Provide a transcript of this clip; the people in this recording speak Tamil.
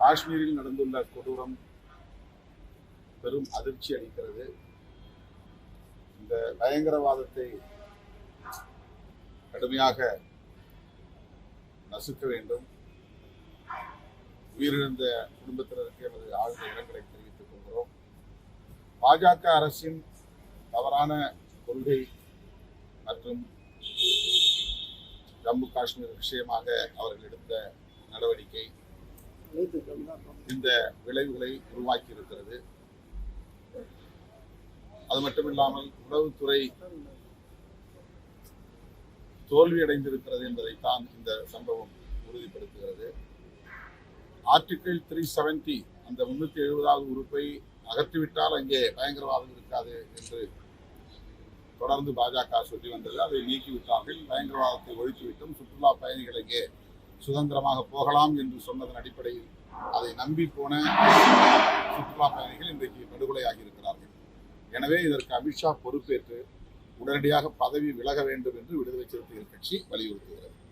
காஷ்மீரில் நடந்துள்ள கொடூரம் பெரும் அதிர்ச்சி அளிக்கிறது. இந்த பயங்கரவாதத்தை கடுமையாக நசுக்க வேண்டும். உயிரிழந்த குடும்பத்தினருக்கு எனது ஆழ்ந்த இரங்கலை தெரிவித்துக் கொள்கிறோம். பாஜக அரசின் தவறான கொள்கை மற்றும் ஜம்மு காஷ்மீர் விஷயமாக அவர்கள் எடுத்த நடவடிக்கை இந்த விளைவுகளை உருவாக்கி இருக்கிறது அது மட்டுமில்லாமல் உளவுத்துறை தோல்வியடைந்திருக்கிறது என்பதைத்தான் இந்த சம்பவம் உறுதிப்படுத்துகிறது. ஆர்டிகிள் த்ரீ செவன்டி அந்த முன்னூத்தி எழுபதாவது உறுப்பை அகற்றிவிட்டால் அங்கே பயங்கரவாதம் இருக்காது என்று தொடர்ந்து பாஜக சொல்லி வந்தது. அதை நீக்கிவிட்டார்கள். பயங்கரவாதத்தை ஒழித்துவிட்டும். சுற்றுலா பயணிகள் இங்கே சுதந்திரமாக போகலாம் என்று சொன்னதன் அடிப்படையில் அதை நம்பி போன சுற்றுலா பயணிகள் இன்றைக்கு படுகொலையாகி இருக்கிறார்கள் எனவே இதற்கு அமித்ஷா பொறுப்பேற்று உடனடியாக பதவி விலக வேண்டும் என்று விடுதலை சிறுத்தைகள் கட்சி வலியுறுத்துகிறது.